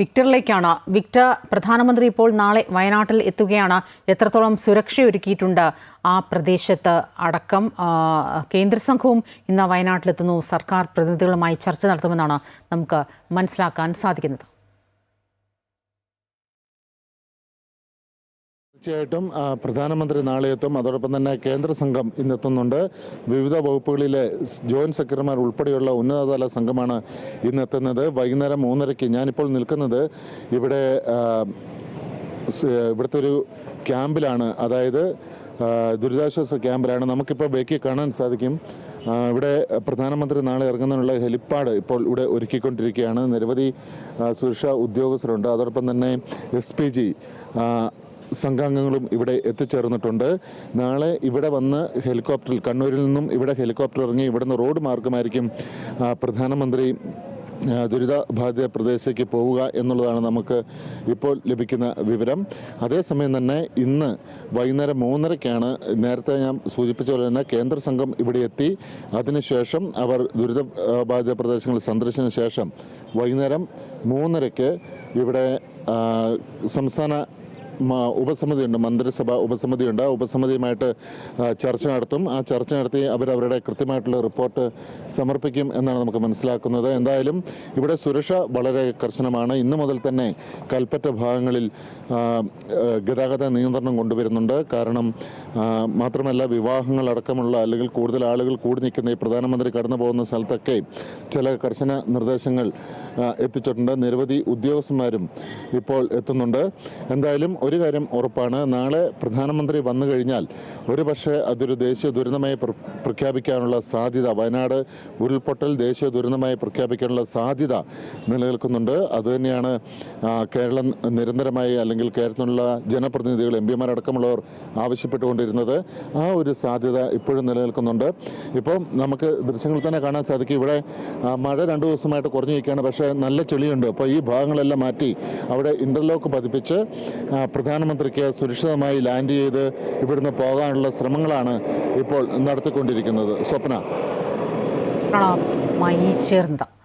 വിക്ടറിലേക്കാണ്. Victor പ്രധാനമന്ത്രി ഇപ്പോൾ നാളെ വയനാട്ടിൽ എത്തുകയാണ്. എത്രത്തോളം സുരക്ഷയൊരുക്കിയിട്ടുണ്ട് ആ പ്രദേശത്ത് അടക്കം കേന്ദ്ര സംഘവും ഇന്ന് വയനാട്ടിലെത്തുന്നു. സർക്കാർ പ്രതിനിധികളുമായി ചർച്ച നടത്തുമെന്നാണ് നമുക്ക് മനസ്സിലാക്കാൻ സാധിക്കുന്നത്. തീർച്ചയായിട്ടും പ്രധാനമന്ത്രി നാളെ എത്തും. അതോടൊപ്പം തന്നെ കേന്ദ്ര സംഘം ഇന്നെത്തുന്നുണ്ട്. വിവിധ വകുപ്പുകളിലെ ജോയിന്റ് സെക്രട്ടറിമാർ ഉൾപ്പെടെയുള്ള ഉന്നതതല സംഘമാണ് ഇന്നെത്തുന്നത്. വൈകുന്നേരം മൂന്നരയ്ക്ക് ഞാനിപ്പോൾ നിൽക്കുന്നത് ഇവിടെ ഇവിടുത്തെ ഒരു ക്യാമ്പിലാണ്. അതായത് ദുരിതാശ്വാസ ക്യാമ്പിലാണ്. നമുക്കിപ്പോൾ ബേക്കി കാണാൻ സാധിക്കും. ഇവിടെ പ്രധാനമന്ത്രി നാളെ ഇറങ്ങുന്നതിനുള്ള ഹെലിപ്പാഡ് ഇപ്പോൾ ഇവിടെ ഒരുക്കിക്കൊണ്ടിരിക്കുകയാണ്. നിരവധി സുരക്ഷാ ഉദ്യോഗസ്ഥരുണ്ട്. അതോടൊപ്പം തന്നെ എസ് പി ജി സംഘാംഗങ്ങളും ഇവിടെ എത്തിച്ചേർന്നിട്ടുണ്ട്. നാളെ ഇവിടെ വന്ന് ഹെലികോപ്റ്ററിൽ കണ്ണൂരിൽ നിന്നും ഇവിടെ ഹെലികോപ്റ്റർ ഇറങ്ങി ഇവിടുന്ന് റോഡ് മാർഗമായിരിക്കും പ്രധാനമന്ത്രി ദുരിതബാധിത പ്രദേശത്തേക്ക് പോവുക എന്നുള്ളതാണ് നമുക്ക് ഇപ്പോൾ ലഭിക്കുന്ന വിവരം. അതേസമയം തന്നെ ഇന്ന് വൈകുന്നേരം മൂന്നരയ്ക്കാണ് നേരത്തെ ഞാൻ സൂചിപ്പിച്ച പോലെ തന്നെ കേന്ദ്ര സംഘം ഇവിടെ എത്തി. അതിനുശേഷം അവർ ദുരിതബാധിത പ്രദേശങ്ങൾ സന്ദർശിച്ചതിന് ശേഷം വൈകുന്നേരം മൂന്നരയ്ക്ക് ഇവിടെ സംസ്ഥാന ഉപസമിതിയുണ്ട് മന്ത്രിസഭ ഉപസമിതിയുണ്ട്. ആ ഉപസമിതിയുമായിട്ട് ചർച്ച നടത്തും. ആ ചർച്ച നടത്തി അവരവരുടെ കൃത്യമായിട്ടുള്ള റിപ്പോർട്ട് സമർപ്പിക്കും എന്നാണ് നമുക്ക് മനസ്സിലാക്കുന്നത്. എന്തായാലും ഇവിടെ സുരക്ഷ വളരെ കർശനമാണ്. ഇന്നു മുതൽ തന്നെ കൽപ്പറ്റ ഭാഗങ്ങളിൽ ഗതാഗത നിയന്ത്രണം കൊണ്ടുവരുന്നുണ്ട്. കാരണം മാത്രമല്ല വിവാഹങ്ങളടക്കമുള്ള അല്ലെങ്കിൽ കൂടുതൽ ആളുകൾ കൂടി നിൽക്കുന്ന ഈ പ്രധാനമന്ത്രി കടന്നു പോകുന്ന സ്ഥലത്തൊക്കെ ചില കർശന നിർദ്ദേശങ്ങൾ എത്തിച്ചിട്ടുണ്ട്. നിരവധി ഉദ്യോഗസ്ഥന്മാരും ഇപ്പോൾ എത്തുന്നുണ്ട്. എന്തായാലും ഒരു കാര്യം ഉറപ്പാണ്. നാളെ പ്രധാനമന്ത്രി വന്നു കഴിഞ്ഞാൽ ഒരു പക്ഷേ അതൊരു ദേശീയ ദുരന്തമായി പ്രഖ്യാപിക്കാനുള്ള സാധ്യത വയനാട് ഉരുൾപൊട്ടൽ ദേശീയ ദുരന്തമായി പ്രഖ്യാപിക്കാനുള്ള സാധ്യത നിലനിൽക്കുന്നുണ്ട്. അതുതന്നെയാണ് കേരളം നിരന്തരമായി അല്ലെങ്കിൽ കേരളത്തിലുള്ള ജനപ്രതിനിധികൾ എം പിമാരടക്കമുള്ളവർ ആവശ്യപ്പെട്ടുകൊണ്ടിരുന്നത്. ആ ഒരു സാധ്യത ഇപ്പോഴും നിലനിൽക്കുന്നുണ്ട്. ഇപ്പം നമുക്ക് ദൃശ്യങ്ങളിൽ തന്നെ കാണാൻ സാധിക്കും. ഇവിടെ മഴ രണ്ടു ദിവസമായിട്ട് കുറഞ്ഞു നിൽക്കുകയാണ് പക്ഷേ നല്ല ചെളിയുണ്ട്. അപ്പോൾ ഈ ഭാഗങ്ങളെല്ലാം മാറ്റി അവിടെ ഇന്റർലോക്ക് പതിപ്പിച്ച് പ്രധാനമന്ത്രിക്ക് സുരക്ഷിതമായി ലാൻഡ് ചെയ്ത് ഇവിടുന്ന് പോകാനുള്ള ശ്രമങ്ങളാണ് ഇപ്പോൾ നടത്തിക്കൊണ്ടിരിക്കുന്നത്. സ്വപ്ന. ചേർന്നത്